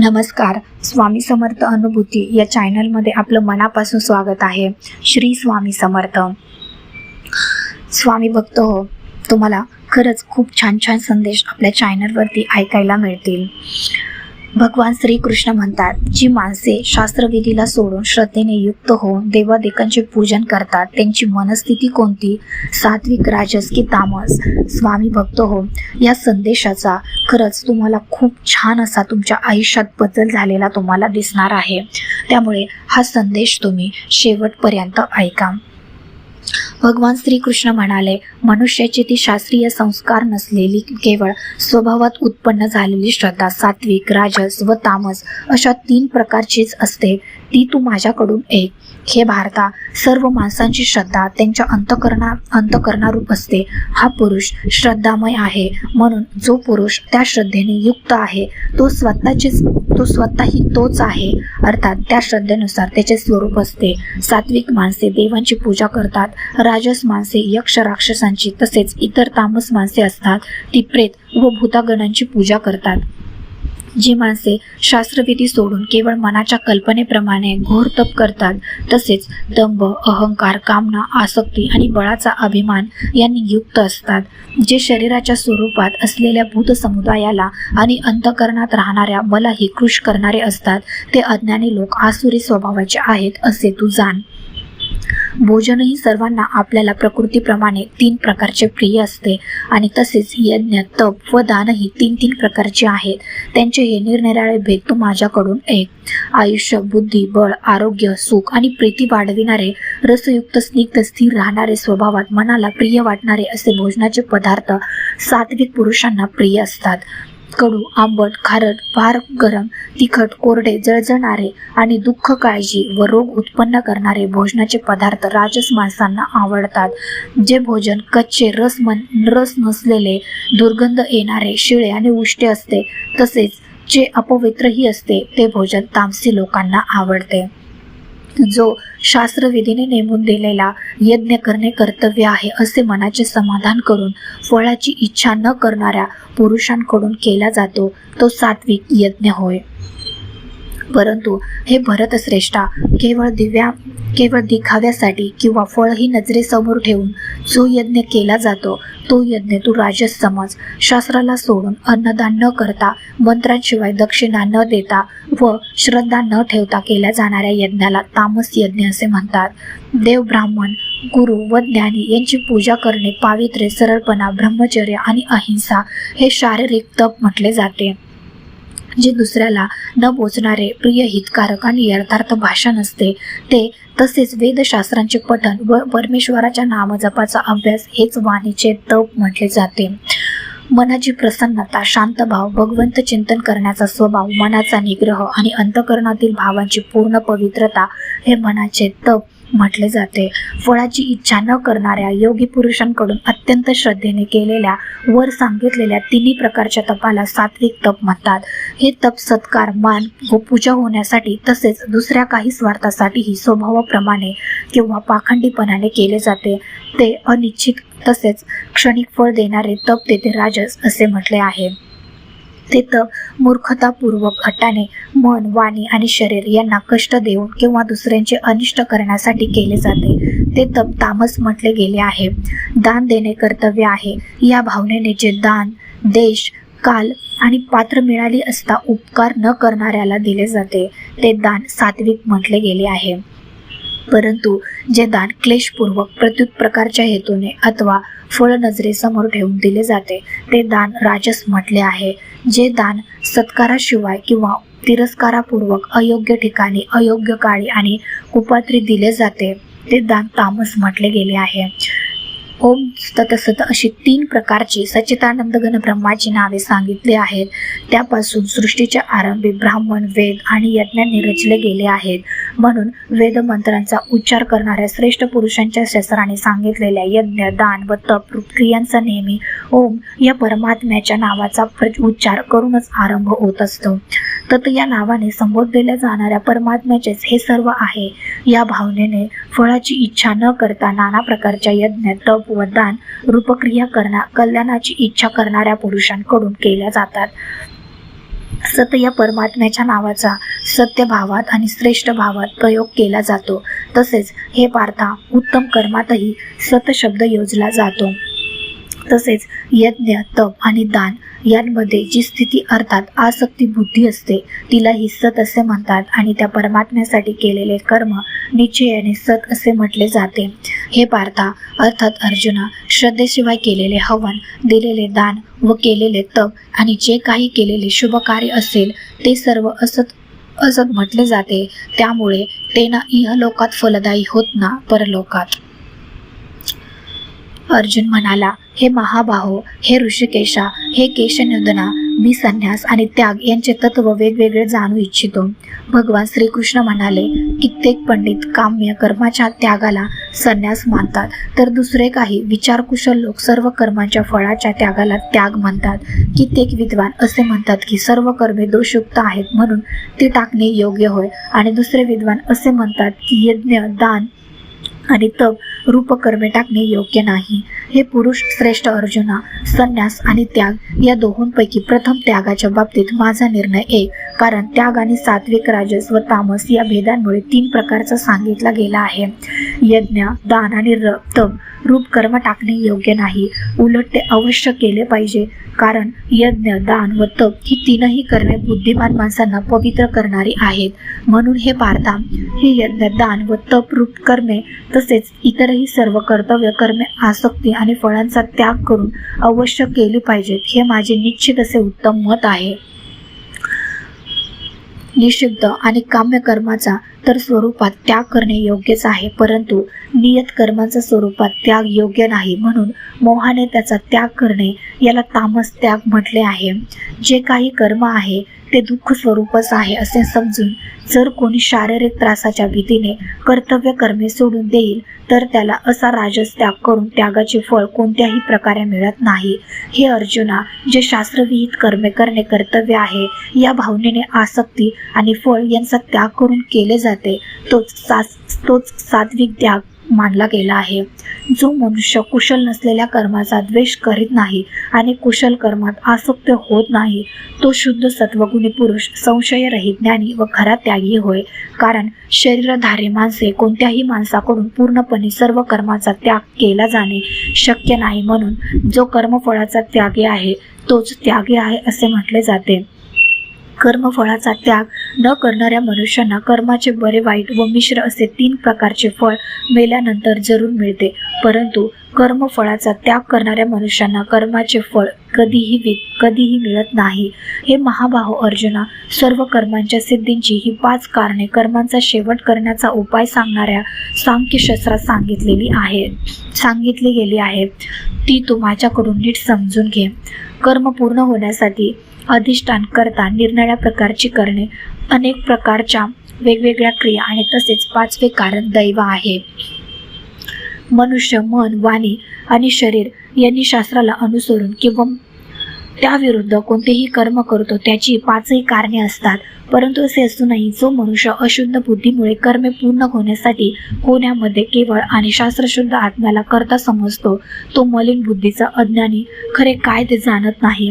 नमस्कार स्वामी समर्थ अनुभूती या चॅनलमध्ये आपलं मनापासून स्वागत आहे. श्री स्वामी समर्थ. स्वामी भक्त हो तुम्हाला खरंच खूप छान छान संदेश आपल्या चॅनलवरती ऐकायला मिळतील. भगवान श्रीकृष्ण म्हणतात जी माणसे शास्त्रविधीला सोडून श्रद्धेने युक्त होऊन देवादेकांचे पूजन करतात त्यांची मनस्थिती कोणती? सात्विक राजस की तामस? स्वामी भक्त हो या संदेशाचा खरंच तुम्हाला खूप छान असा तुमच्या आयुष्यात बदल झालेला तुम्हाला दिसणार आहे. त्यामुळे हा संदेश तुम्ही शेवटपर्यंत ऐका. भगवान श्रीकृष्ण म्हणाले मनुष्याची ती शास्त्रीय संस्कार नसलेली केवळ स्वभावात उत्पन्न झालेली श्रद्धा सात्विक राजस व तामस अशा तीन प्रकारचीच असते. ती तू माझ्याकडून एक. हे भारता सर्व माणसांची श्रद्धा त्यांच्या अंतकरणा अंतकरणारूप असते. हा पुरुष श्रद्धामय आहे. म्हणून जो पुरुष त्या श्रद्धेने युक्त आहे तो स्वतःचीच तो स्वतःही तोच आहे. अर्थात त्या श्रद्धेनुसार त्याचे स्वरूप असते. सात्विक माणसे देवांची पूजा करतात. राजस माणसे यक्ष राक्षसांची तसेच इतर तामस माणसे असतात. ती प्रेत व भूतागणांची पूजा करतात. जी माणसे शास्त्रविधी सोडून केवळ मनाच्या कल्पनेप्रमाणे घोर तप करतात तसेच दंभ अहंकार कामना आसक्ती आणि बळाचा अभिमान यांनी युक्त असतात. जे शरीराच्या स्वरूपात असलेल्या भूत समुदायाला आणि अंतकरणात राहणाऱ्या मलाही कृश करणारे असतात ते अज्ञानी लोक आसुरी स्वभावाचे आहेत असे तू जाण. भोजनही सर्वांना आपल्याला प्रकृतीप्रमाणे तीन प्रकारचे प्रिय असते आणि तसेच यज्ञ तप व दानही तीन तीन प्रकारचे आहेत. त्यांचे हे निरनिराळे भेद तू माझ्याकडून एक. आयुष्य बुद्धी बळ आरोग्य सुख आणि प्रीती वाढविणारे रसयुक्त स्निग्ध स्थिर राहणारे स्वभावात मनाला प्रिय वाटणारे असे भोजनाचे पदार्थ सात्विक पुरुषांना प्रिय असतात. कडू आंबट खारट फार गरम तिखट कोरडे जळजणारे आणि दुःख काळजी व रोग उत्पन्न करणारे भोजनाचे पदार्थ राजस माणसांना आवडतात. जे भोजन कच्चे रस मन रस नसलेले दुर्गंध येणारे शिळे आणि उष्टे असते तसेच जे अपवित्रही असते ते भोजन तामसी लोकांना आवडते. जो शास्त्रविधीने नेमून दिलेला यज्ञ करणे कर्तव्य आहे असे मनाचे समाधान करून फळाची इच्छा न करणाऱ्या पुरुषांकडून केला जातो तो सात्विक यज्ञ होय. परंतु हे भरतश्रेष्ठा केवळ दिव्या केवळ दिखाव्यासाठी किंवा फळ ही नजरेसमोर ठेवून जो यज्ञ केला जातो तो यज्ञ तू राजस समज शास्त्राला सोडून अन्नदान न करता मंत्रांशिवाय दक्षिणा न देता व श्रद्धा न ठेवता केल्या जाणाऱ्या यज्ञाला तामस यज्ञ असे म्हणतात. देव ब्राह्मण गुरु व ज्ञानी यांची पूजा करणे पावित्र्य सरळपणा ब्रह्मचर्य आणि अहिंसा हे शारीरिक तप म्हटले जाते. जे दुसऱ्याला न बोचणारे प्रिय हितकारक आणि यथार्थ भाषण असते. ते तसेच वेदशास्त्रांचे पठण व परमेश्वराच्या नामजपाचा अभ्यास हेच वाणीचे तप म्हटले जाते. मनाची प्रसन्नता शांत भाव भगवंत चिंतन करण्याचा स्वभाव मनाचा निग्रह आणि अंतकरणातील भावांची पूर्ण पवित्रता हे मनाचे तप म्हटले जाते. फळाची इच्छा न करणाऱ्या योगी पुरुषांकडून अत्यंत श्रद्धेने केलेल्या वर सांगितलेल्या तिन्ही प्रकारच्या तपाला सात्विक तप म्हणतात. हे तप सत्कार मान व पूजा होण्यासाठी तसेच दुसऱ्या काही स्वार्थासाठीही स्वभावाप्रमाणे किंवा पाखंडीपणाने केले जाते. ते अनिश्चित तसेच क्षणिक फळ देणारे तप तेथे राजस असे म्हटले आहे. तिथं मूर्खतापूर्वक हट्टाने मन वाणी आणि शरीर यांना कष्ट देऊन किंवा दुसऱ्यांचे अनिष्ट करण्यासाठी केले जाते. ते तप तामस म्हटले गेले आहे. दान देणे कर्तव्य आहे. या भावनेने जे दान देश काल आणि पात्र मिळाली असता उपकार न करणाऱ्याला दिले जाते. ते दान सात्विक म्हटले गेले आहे. परंतु जे दान क्लेशपूर्वक प्रत्युत प्रकारच्या हेतूने अथवा फळ नजरेसमोर ठेवून दिले जाते ते दान राजस म्हटले आहे. जे दान सत्काराशिवाय किंवा तिरस्कारापूर्वक अयोग्य ठिकाणी अयोग्य काळी आणि कुपात्री दिले जाते ते दान तामस म्हटले गेले आहे. ओम ततसत अशी तीन प्रकारची सच्चितानंद घन ब्रह्माची नावे सांगितली आहेत. त्यापासून सृष्टीच्या आरंभी ब्राह्मण वेद आणि यज्ञांनी रचले गेले आहेत. म्हणून वेद मंत्रांचा उच्चार करणाऱ्या श्रेष्ठ पुरुषांच्या शस्त्राने सांगितलेल्या यज्ञ दान व तप क्रियांचा नेहमी ओम या परमात्म्याच्या नावाचा प्र- उच्चार करूनच आरंभ होत असतो. तत या नावाने संबोधलेल्या जाणाऱ्या परमात्म्याचेच हे सर्व आहे. या भावनेने फळाची इच्छा न करता नाना प्रकारच्या यज्ञ तप व दान रूपक्रिया करणा कल्याणाची इच्छा करणाऱ्या पुरुषांकडून केल्या जातात. सत या परमात्म्याच्या नावाचा सत्य भावात आणि श्रेष्ठ भावात प्रयोग केला जातो. तसेच हे पार्था उत्तम कर्मातही सत शब्द योजला जातो. तसेच यज्ञ तप आणि दान यांमध्ये जी स्थिती अर्थात आसक्ती बुद्धी असते तिला ही सत असे म्हणतात आणि त्या परमात्म्यासाठी केलेले कर्म निश्चयाने सत असे म्हटले जाते. हे पार्था अर्थात अर्जुना श्रद्धेशिवाय केलेले हवन दिलेले दान व केलेले तप आणि जे काही केलेले शुभ कार्य असेल ते सर्व असत असत म्हटले जाते. त्यामुळे ते ना इहलोकात फलदायी होत ना परलोकात? अर्जुन म्हणाला हे महाबाहो हे ऋषिकेशा हे केशनंदना मी संन्यास आणि त्याग यांचे तत्व वेगवेगळे जाणू इच्छितो. भगवान श्रीकृष्ण म्हणाले कित्येक पंडित काम्य कर्माच्या त्यागाला संन्यास मानतात तर दुसरे काही विचारकुशल लोक सर्व कर्मांच्या फळाच्या त्यागाला त्याग म्हणतात. कित्येक विद्वान असे म्हणतात की सर्व कर्मे दोषयुक्त आहेत म्हणून ती टाकणे योग्य होय. आणि दुसरे विद्वान असे म्हणतात की यज्ञ दान आणि तप रूपकर्मे टाकणे योग्य नाही. हे पुरुष श्रेष्ठ अर्जुना संन्यास आणि त्याग या दोहोंपैकी प्रथम त्यागाच्या बाबतीत माझा निर्णय एक कारण त्याग आणि सात्विक राजस व तामस या भेदांमुळे तीन प्रकारचा सांगितला गेला आहे. यज्ञ दान आणि तप रूप कर्म टाकणे योग्य नाही. उलट ते अवश्य केले पाहिजे. कारण यज्ञ दान व तप ही तीनही कर्मे बुद्धिमान माणसांना पवित्र करणारी आहेत. म्हणून हे पारता ही यज्ञ दान व तप रूप कर्मे तसेच इतरही सर्व कर्तव्य कर्मे आसक्ती आणि फळांचा त्याग करून अवश्य केली पाहिजेत हे माझे निश्चित असे उत्तम मत आहे. निषिद्ध आणि काम्य कर्माचा तर स्वरूपात त्याग करणे योग्यच आहे परंतु नियत कर्माच्या स्वरूपात त्याग योग्य नाही म्हणून मोहाने त्याचा त्याग करणे याला तामस त्याग म्हटले आहे. जे काही कर्म आहे ते दुःख स्वरूपच आहे असे समजून जर कोणी शारीरिक त्रासाच्या भीतीने कर्तव्य कर्मे सोडून देईल तर त्याला असा राजस त्याग करून त्यागाचे फळ कोणत्याही प्रकारे मिळत नाही. हे अर्जुना जे शास्त्रविहित कर्मे करणे कर्तव्य आहे या भावनेने आसक्ती आणि फळ यांचा त्याग करून केले जाते. तोच सास तोच सात्विक त्याग मानला गेला आहे. जो मनुष्य कुशल नसलेल्या कर्माचा द्वेष करीत नाही आणि कुशल कर्मात आसक्त होत नाही तो शुद्ध सत्वगुणी पुरुष संशयरहित ज्ञानी व खरा त्यागी होय. कारण शरीरधारी माणसे कोणत्याही माणसाकडून पूर्णपणे सर्व कर्माचा त्याग केला जाणे शक्य नाही म्हणून जो कर्मफळाचा त्यागी आहे तोच त्यागी आहे असे म्हटले जाते. कर्मफळाचा त्याग न करणाऱ्या मनुष्यांना कर्माचे बरे वाईट व मिश्र असे तीन प्रकारचे फळ मेल्यानंतर जरूर मिळते. परंतु कर्मफळाचा त्याग करणाऱ्या मनुष्यांना कर्माचे फळ कधीही वि कधीही मिळत नाही. हे महाबाहो अर्जुना सर्व कर्मांच्या सिद्धींची ही पाच कारणे कर्मांचा शेवट करण्याचा उपाय सांगणाऱ्या सांख्यशास्त्रात सांगितलेली आहे सांगितली गेली आहे. ती तू माझ्याकडून नीट समजून घे. कर्म पूर्ण होण्यासाठी अधिष्ठान करता निरनिळ्या प्रकारची करणे अनेक प्रकारच्या वेगवेगळ्या क्रिया आणि तसेच पाचवे कारण दैव आहे. मनुष्य मन वाणी आणि शरीर यांनी शास्त्राला अनुसरून किंवा त्याविरुद्ध कोणतेही कर्म करतो त्याची पाचही कारणे असतात. परंतु असे असूनही जो मनुष्य अशुद्ध बुद्धीमुळे कर्मे पूर्ण होण्यासाठी होण्यामध्ये केवळ आणि शास्त्रशुद्ध आत्म्याला करता समजतो तो मलिन बुद्धीचा अज्ञानी खरे काय ते जाणत नाही.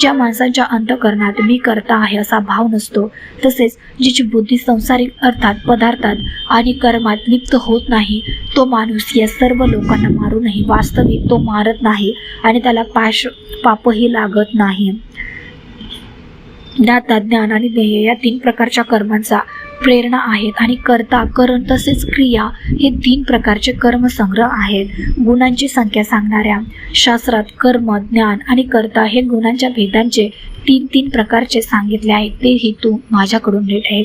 ज्या माणसांच्या अंतकरणात मी करता आहे असा भाव नसतो तसेच जिची बुद्धी संसारिक अर्थात पदार्थात आणि कर्मात लिप्त होत नाही तो माणूस या सर्व लोकांना मारूनही वास्तविक तो मारत नाही आणि त्याला पाश पापही लागत नाही. ज्ञाता ज्ञान आणि ध्येय या तीन प्रकारच्या कर्मांचा प्रेरणा आहेत आणि कर्ता करण तसेच क्रिया हे तीन प्रकारचे कर्मसंग्रह आहेत. गुणांची संख्या सांगणाऱ्या शास्त्रात कर्म ज्ञान आणि कर्ता हे गुणांच्या भेदांचे तीन तीन प्रकारचे सांगितले आहेत. तेही तू माझ्याकडून नीट आहे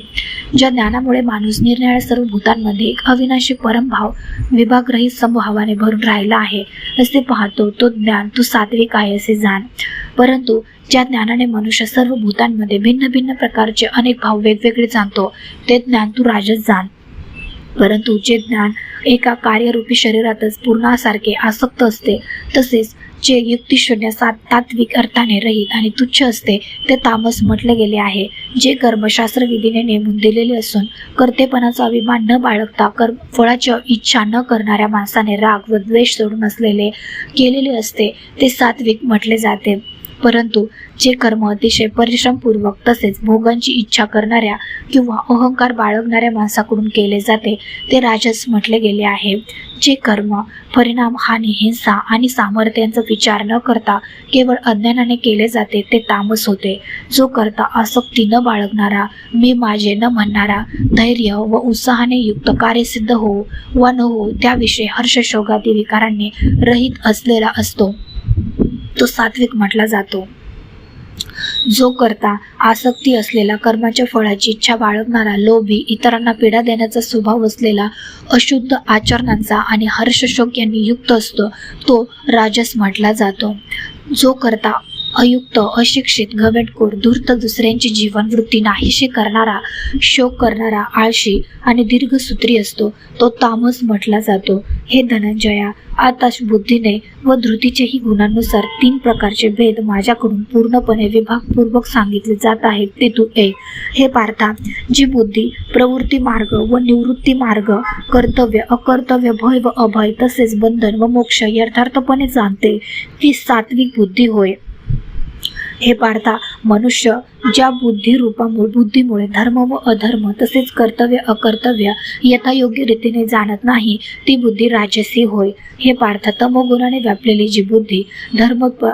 ज्या ज्ञानामुळे माणूस निरनिळ्या सर्व भूतांमध्ये एक अविनाशी परमभाव विभागरहित समभावाने भरून राहिला आहे. असे पाहतो तो ज्ञान तू सात्विक आहे असे जाण. परंतु ज्या ज्ञानाने मनुष्य सर्व भूतांमध्ये भिन्न भिन्न प्रकारचे अनेक भाव वेगवेगळे जाणतो ते ज्ञान तू राजच जाण. परंतु जे ज्ञान एका कार्यरूपी शरीरातच पूर्णासारखे आसक्त असते तसेच जे युक्तिशून्य सात तात्विक अर्थाने रहित आणि तुच्छ असते ते तामस म्हटले गेले आहे. जे कर्मशास्त्र विधीने नेमून दिलेले असून कर्तेपणाचा अभिमान न बाळगता कर्म फळाची इच्छा न करणाऱ्या माणसाने राग व द्वेष सोडून असलेले केलेले असते ते सात्विक म्हटले जाते. परंतु जे कर्म अतिशय परिश्रमपूर्वक तसेच भोगांची इच्छा करणाऱ्या किंवा अहंकार बाळगणाऱ्या माणसाकडून केले जाते ते राजस म्हटले गेले आहे. जे कर्म परिणाम हानी हिंसा आणि सामर्थ्यांचा विचार न करता केवळ अज्ञानाने केले जाते ते तामस होते. जो करता आसक्ती न बाळगणारा मी माझे न म्हणणारा धैर्य व उत्साहाने युक्त कार्यसिद्ध हो वा न हो त्याविषयी हर्षशोगादी विकारांनी रहित असलेला असतो. तो सात्विक म्हटला जातो. जो करता आसक्ती असलेला कर्माच्या फळाची इच्छा बाळगणारा लोभी इतरांना पीडा देण्याचा स्वभाव असलेला अशुद्ध आचरणांचा आणि हर्षशोक यांनी युक्त असतो तो राजस म्हटला जातो. जो करता अयुक्त अशिक्षित घमेटखोर धूर्त दुसऱ्यांची जीवनवृत्ती नाहीशी करणारा शोक करणारा आळशी आणि दीर्घसूत्री असतो. तो तामस म्हटला जातो. हे धनंजया आताश बुद्धीने व धृतीच्याही गुणांनुसार तीन प्रकारचे भेद माझ्याकडून पूर्णपणे विभागपूर्वक सांगितले जात आहेत ते तू ए. हे पार्था जी बुद्धी प्रवृत्ती मार्ग व निवृत्ती मार्ग कर्तव्य अकर्तव्य भय व अभय तसेच बंधन व मोक्ष यथार्थपणे जाणते. ती सात्विक बुद्धी होय. हे पाडता. मनुष्य ज्या बुद्धिरूपामुळे बुद्धीमुळे धर्म व अधर्म तसेच कर्तव्य अकर्तव्य यथायोग्य रीतीने जाणत नाही ती बुद्धी राजसी होय. हे पार्थ तमोगुणाने व्यापलेली जी बुद्धी धर्म प-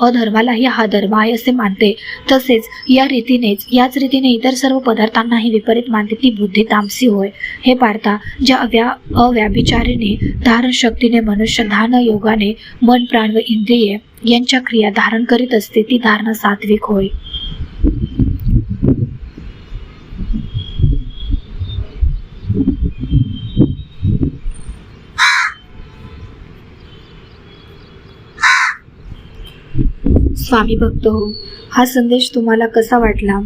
अधर्मालाही हा धर्म आहे असे मानते. तसेच या रीतीनेच याच रीतीने इतर सर्व पदार्थांनाही विपरीत मानते ती बुद्धी तामसी होय. हे पार्था ज्या अव्या अव्याभिचारीने धारण शक्तीने मनुष्य धान योगाने मन प्राण व इंद्रिये यांच्या क्रिया धारण करीत असते ती धारणा सात्विक होय. स्वामी भक्त हो हा संदेश तुम्हाला कसा वाटला?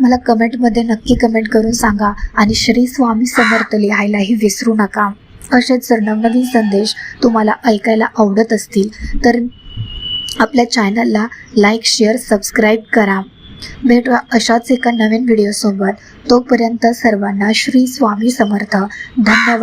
मला कमेंटमध्ये नक्की कमेंट करून सांगा आणि श्री स्वामी समर्थ लिहायलाही विसरू नका. असेच जर नवनवीन संदेश तुम्हाला ऐकायला आवडत असतील तर आपल्या चॅनलला लाईक शेअर सबस्क्राईब करा. भेटवा अशाच एका नवीन व्हिडिओसोबत तोपर्यंत सर्वांना श्री स्वामी समर्थ. धन्यवाद.